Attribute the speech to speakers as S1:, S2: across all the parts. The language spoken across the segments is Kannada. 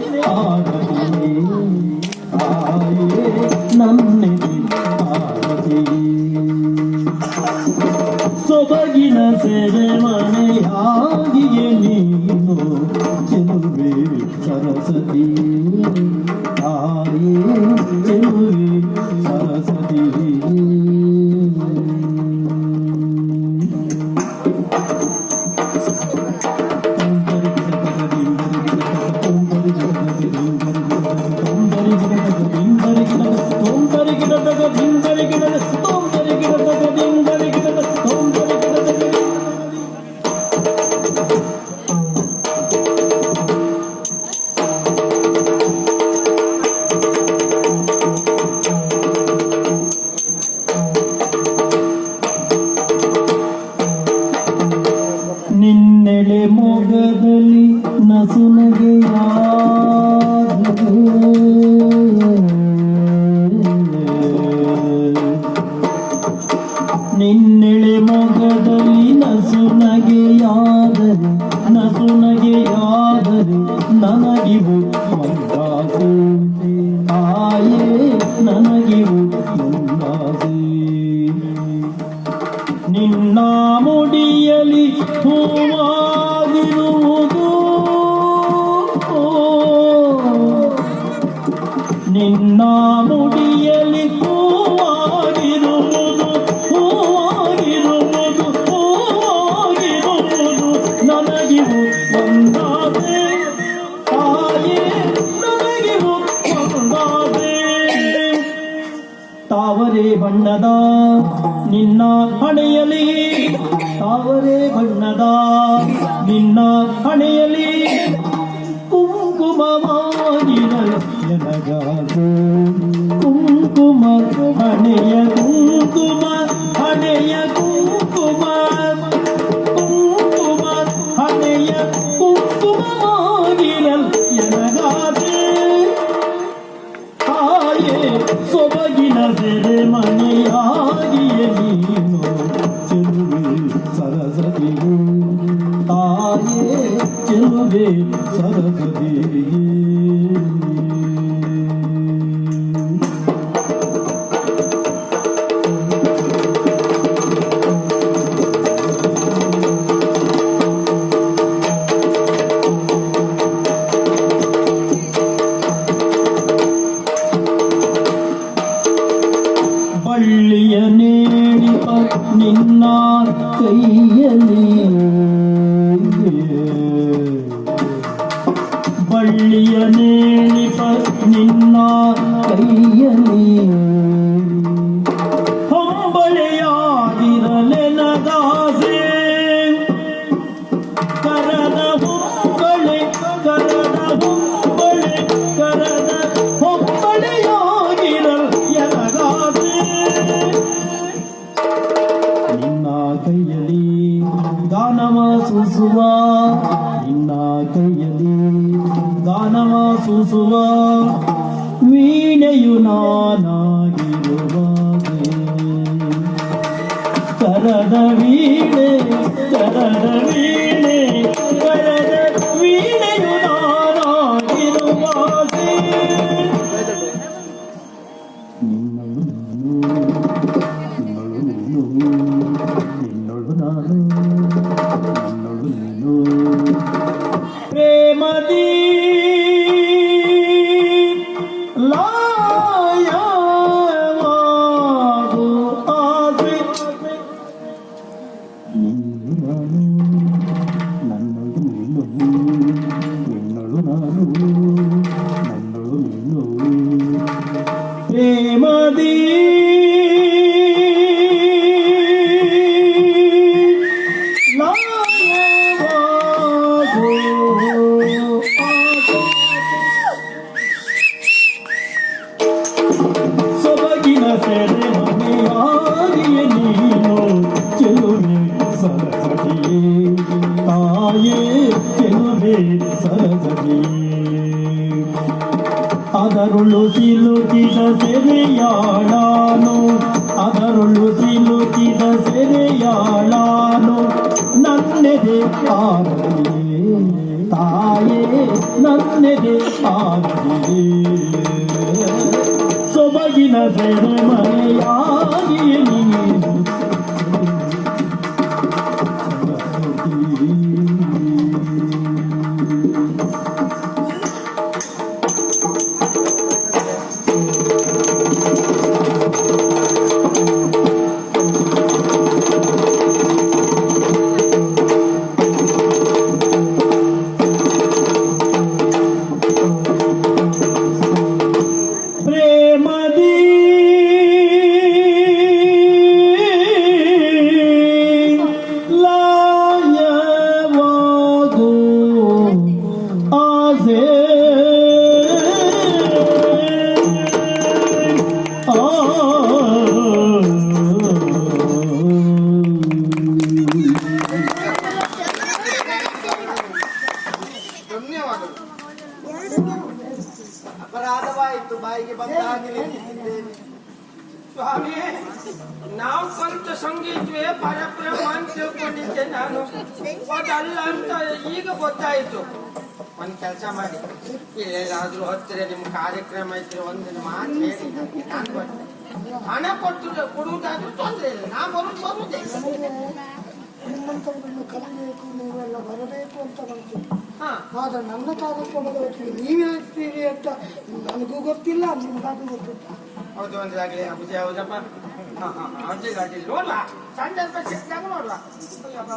S1: ನನ್ನೆದೆ ಆಗಲಿ ನಿನ್ನ ಹಣೆಯಲಿ ತಾವರೆ ಬಣ್ಣದ நின்னார் கையனி ಹೊಂಬಳೆಯಾಗಿರಲೆನಗಾಸೆ ಕರದ ಹೊಂಬಳೆ ಕರದ ಹೊಂಬಳೆ ಕರದ ಹೊಂಬಳೆಯಾಗಿರಲೆನಗಾಸೆ ನಿನ್ನ ಕೈಯಲ್ಲಿ ದಾನವ ಸುಸುವ ನಿನ್ನ ಕೈಯಲ್ಲಿ ದಾನವ ಸುಸುವ Oh. ಅದರೊಳು ಸಿಲುಕಿದ ಸೆರೆಯಾಳಾನು ಅದರೊಳು ಸಿಲುಕಿದ ಸೆರೆಯಾಳಾನು ನನ್ನೆದೆ ಆರಲಿಯೇ ತಾಯೇ ನನ್ನೆದೆ ಆರಲಿಯೇ ಸೊಬಗಿನ ಸೆರೆ
S2: ಸ್ವಾಮಿ ನಾವು ಕಲಿತ ಸಂಗೀತವೇ ಪರಬ್ರಹ್ಮ ಅಂತ ತಿಳ್ಕೊಂಡಿದ್ದೆ ನಾನು. ಅದಲ್ಲ ಅಂತ ಈಗ ಗೊತ್ತಾಯಿತು.
S3: ಒಂದು ಕೆಲಸ ಮಾಡಿ. ಎಲ್ಲಾದ್ರೂ ಹತ್ತಿರ ನಿಮ್ ಕಾರ್ಯಕ್ರಮ ಇದ್ರೆ ಒಂದಿನ ಮಾತು ಹೇಳಿ. ನಾನು ಬರ್ತೇನೆ.
S2: ಹಣ ಕೊಟ್ಟು ಕೊಡುವುದಾದ್ರೂ ತೊಂದರೆ ಇಲ್ಲ. ನಾ ಬರುದು ಬರುದೇ
S4: ನಿಮ್ಮಂಥವ್ರನ್ನ ಕಲಿಬೇಕು ನೀವೆಲ್ಲ ಬರಬೇಕು ಅಂತ ಬರ್ತೀವಿ
S2: ಹಾ.
S4: ಆದ್ರೆ ನನ್ನ ಕಾರ್ಯಕ್ರಮದ ನೀವೇ ಇರ್ತೀರಿ ಅಂತ ನನಗೂ ಗೊತ್ತಿಲ್ಲ ನಿಮ್ಗಾಗೂ ಗೊತ್ತಿಲ್ಲ
S3: ಹೌದು ಅಂದ್ರೆ ಆಗಲಿ ಅಬುಜಿ ಹೌದಪ್ಪ.
S2: ಹಾ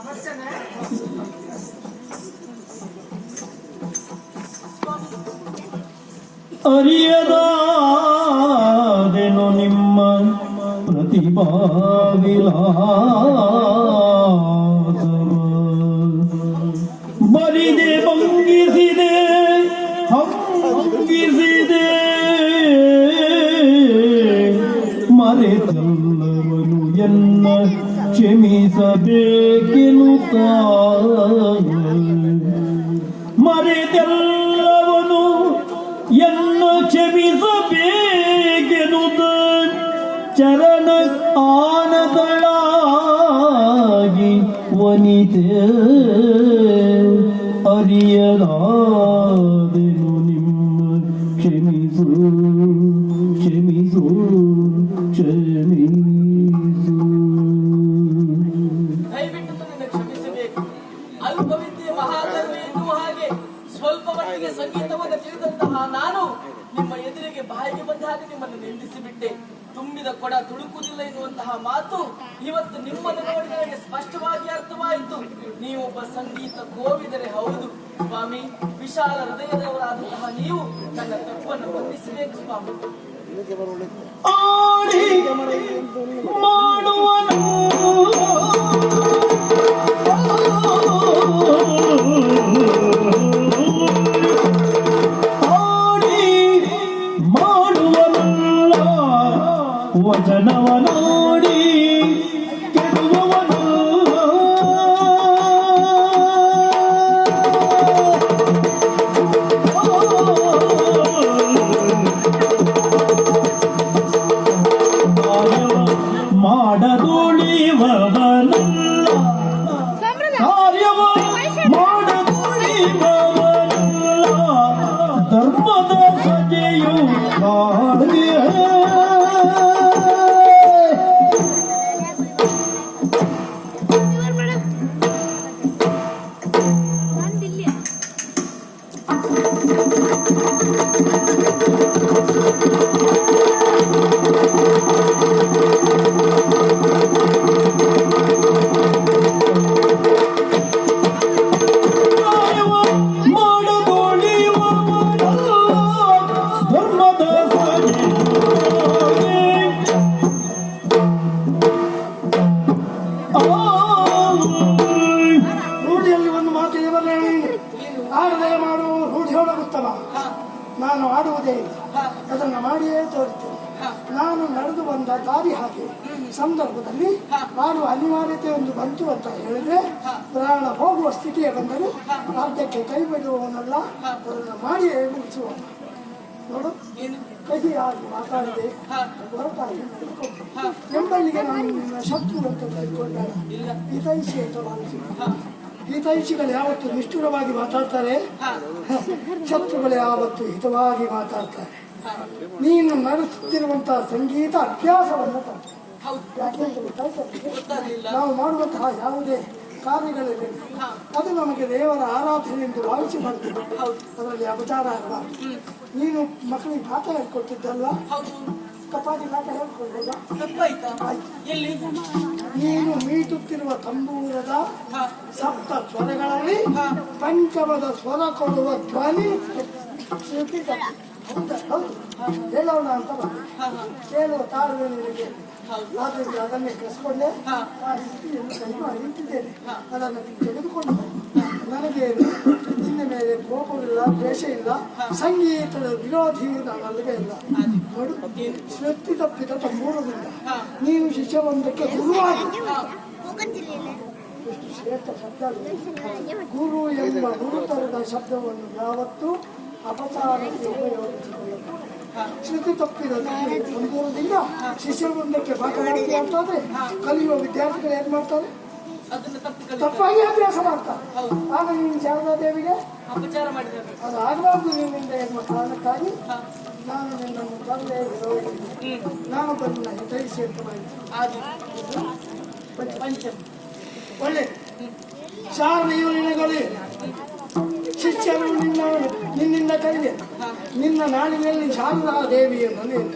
S2: ಬರ್ತೇನೆ
S1: ಅರಿಯದಾದೆನು ನಿಮ್ಮ ಪ್ರತಿಭಾ ಎನ್ನ ಮರೆದೆಲ್ಲವನು ಎನ್ನ ಕ್ಷಮಿಸಬೇಕೆನುತ್ತ ಚರಣ ಆನಗಳಾಗಿ ವನಿತೆ ಅರಿಯದಾದೆನು
S5: ಬಿಟ್ಟೆ ತುಂಬಿದ ಕೊಡ ತುಳುಕುದಿಲ್ಲ ಎನ್ನುವಂತಹ ಮಾತು ಇವತ್ತು ನಿಮ್ಮನ್ನು ನೋಡಿ ನನಗೆ ಸ್ಪಷ್ಟವಾಗಿ ಅರ್ಥವಾಯಿತು. ನೀವೊಬ್ಬ ಸಂಗೀತ ಕೋವಿದರೆ ಹೌದು. ಸ್ವಾಮಿ ವಿಶಾಲ ಹೃದಯದವರಾದಂತಹ ನೀವು ನನ್ನ ತಪ್ಪನ್ನು ಬಂಧಿಸಬೇಕು ಸ್ವಾಮಿ.
S1: ಆಡಿ
S4: 在那万 ಬಂದ ದಾರಿ ಹಾಗೆ. ಸಂದರ್ಭದಲ್ಲಿ ಮಾಡುವ ಅನಿವಾರ್ಯತೆ ಒಂದು ಬಂತು ಅಂತ ಹೇಳಿದ್ರೆ ಪ್ರಾಣ ಹೋಗುವ ಸ್ಥಿತಿಯ ಬಂದರೆ ಅರ್ಧಕ್ಕೆ ಕೈ ಬಿಡುವವನಲ್ಲ. ಅದನ್ನು ಮಾಡಿಯೇ ಮುಗಿಸುವ ನೋಡು
S5: ಏನು?
S4: ಆಗಿ ಮಾತಾಡಿದೆ ಹೊರತಾಗಿ ಎಂಬಲ್ಲಿಗೆ ನಾನು ನಿನ್ನ ಶತ್ರು ಅಂತ ಹಿತೈಷಿ ಅಂತ ಭಾವಿಸಿದೆ ಹಿತೈಷಿಗಳು ಯಾವತ್ತು ನಿಷ್ಠುರವಾಗಿ ಮಾತಾಡ್ತಾರೆ? ಶತ್ರುಗಳು ಯಾವತ್ತು ಹಿತವಾಗಿ ಮಾತಾಡ್ತಾರೆ? ನೀನು ನಡೆಸುತ್ತಿರುವಂತಹ ಸಂಗೀತ ಅಭ್ಯಾಸವನ್ನು ನಾವು ಮಾಡುವಂತಹ ಯಾವುದೇ ಕಾರ್ಯಗಳಲ್ಲಿ ಅದು ನಮಗೆ ದೇವರ ಆರಾಧನೆ ಎಂದು ಭಾವಿಸಿ ಮಾಡ್ತೀವಿ ಅದರಲ್ಲಿ ಅಪಚಾರ ಆಗಬಾರ್ದು ನೀನು ಮಕ್ಕಳಿಗೆ ಪಾಠ ಹೇಳ್ಕೊಟ್ಟಿದ್ದಲ್ಲ? ಕಪಾಟಿ ಪಾಠ
S5: ಎಲ್ಲಿ?
S4: ನೀನು ಮೀಟುತ್ತಿರುವ ತಂಬೂರದ ಸಪ್ತ ಸ್ವರಗಳಲ್ಲಿ ಪಂಚಮದ ಸ್ವರ ಕೊಡುವ ಧ್ವನಿ. ಹೇಳೋಣ ಅಂತ ಬಂದೆ.
S5: ಹಾ ಹಾ
S4: ಕೇಳುವ ತಾಳ್ಮೆ ನಿನಗೆ
S5: ಹೌದು
S4: ಆದ್ರಿಂದ ಅದನ್ನೇ ಕಸ್ಕೊಂಡೆ ಆ ಸ್ಥಿತಿಯನ್ನು ಸರಿ ಮಾಡಿ ನಿಂತಿದ್ದೇನೆ ಅದನ್ನು ನೀನು ತೆಗೆದುಕೊಂಡು. ನನಗೆ ನಿನ್ನ ಮೇಲೆ ಕೋಪವಿಲ್ಲ ದ್ವೇಷ ಇಲ್ಲ ಸಂಗೀತದ ವಿರೋಧಿ ನಾನಲ್ಲಿಗೆ ಇಲ್ಲ ನೋಡು ಶ್ರುತಿ ತಪ್ಪಿದ ತಮ್ಮೂರದಿಂದ ನೀನು ಶಿಷ್ಯವೊಂದಕ್ಕೆ ಗುರುವಾಗಿ ಶ್ರೇಷ್ಠ ಶಬ್ದ. ಗುರು ಎಂಬ ಗುರುತರದ ಶಬ್ದವನ್ನು ಯಾವತ್ತೂ ಅಪಚಾರಕ್ಕೆ ಉಪಯೋಗಿಸಿಕೊಳ್ಳಬೇಕು ಶ್ರುತಿ ತಪ್ಪಿದ. ಸಂಪೂರ್ಣದಿಂದ ಶಿಷ್ಯವೃಂದಕ್ಕೆ ಮಾತನಾಡ್ತೀವಿ ಅಂತಂದ್ರೆ ಕಲಿಯುವ ವಿದ್ಯಾರ್ಥಿಗಳು ಏನ್ ಮಾಡ್ತಾರೆ? ತಪ್ಪಾಗಿ ಅಭ್ಯಾಸ ಮಾಡ್ತಾರೆ. ಆಗ ನೀನು ಶಾರದಾ ದೇವಿಗೆ ಅದು ಆಗಬಾರ್ದು ನಿನ್ನಿಂದ ಎಂಬ ಕಾರಣಕ್ಕಾಗಿ? ನಾನು ನಿನ್ನನ್ನು ತಂದೆ ವಿರೋಧಿ ನಾನು ಬಂದ ಹಿತೈಸಿ ಅಂತ ಮಾಡಿದ್ದೆ ಒಳ್ಳೆ. ಶಾರದೆಯು ನಿನಗಳಿ ಶಿಷ್ಯರು ನಿನ್ನ ನಿನ್ನಿಂದ ಕೈಗೆ ನಿನ್ನ ನಾಡಿನಲ್ಲಿ ಶಾರದಾ ದೇವಿಯನ್ನು ನೀನು.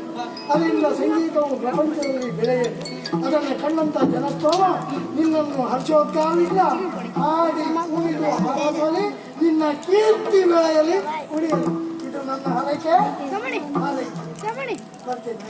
S4: ಅದರಿಂದ ಸಂಗೀತವು ಪ್ರಪಂಚದಲ್ಲಿ ಬೆಳೆಯಲಿ ಅದನ್ನು ಕಂಡಂಥ ಜನಸ್ತೋಮ ನಿನ್ನನ್ನು ಹರ್ಷೋದ್ಗಾರದಿಂದ ಹಾಡಿ ಕುಣಿದು ಹಾರಸಲಿ ನಿನ್ನ ಕೀರ್ತಿ ಬೆಳೆಯಲಿ ಉಳಿಯಲಿ ಇದು ನನ್ನ ಹರಕೆ. ಬರ್ತೇನೆ